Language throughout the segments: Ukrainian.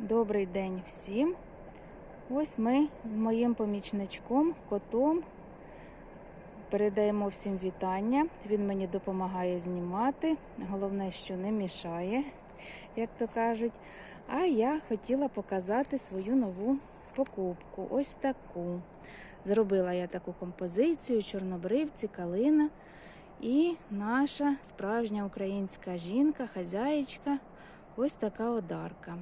Добрий день всім. Ось ми з моїм помічничком, котом передаємо всім вітання. Він мені допомагає знімати. Головне, що не мішає, як то кажуть. А я хотіла показати свою нову покупку. Ось таку. Зробила я таку композицію: чорнобривці, калина. І наша справжня українська жінка, хазяєчка, ось така одарка.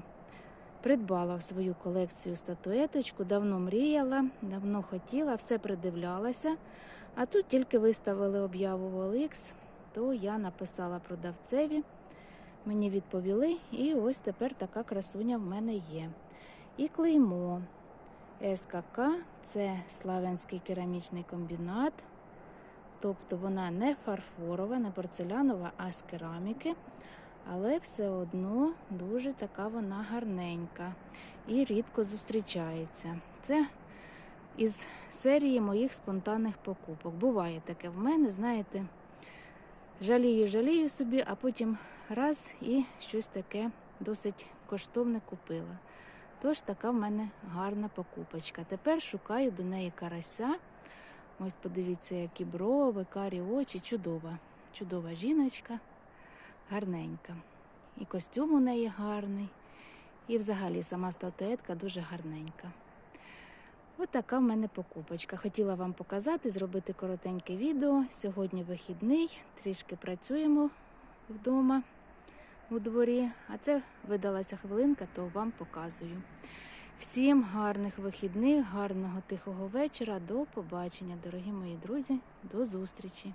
Придбала в свою колекцію статуеточку, давно мріяла, давно хотіла, все придивлялася. А тут тільки виставили об'яву в OLX, то я написала продавцеві. Мені відповіли, і ось тепер така красуня в мене є. І клеймо СКК це Славянський керамічний комбінат. Тобто вона не фарфорова, не порцелянова, а з кераміки. Але все одно дуже така вона гарненька і рідко зустрічається. Це із серії моїх спонтанних покупок. Буває таке в мене, знаєте, жалію, жалію собі, а потім раз і щось таке досить коштовне купила. Тож така в мене гарна покупочка. Тепер шукаю до неї карася. Ось подивіться, які брови, карі очі. Чудова, чудова жіночка гарненька. І костюм у неї гарний, і взагалі сама статуетка дуже гарненька. Ось така в мене покупочка. Хотіла вам показати, зробити коротеньке відео. Сьогодні вихідний, трішки працюємо вдома у дворі, а це видалася хвилинка, то вам показую. Всім гарних вихідних, гарного тихого вечора. До побачення, дорогі мої друзі, до зустрічі!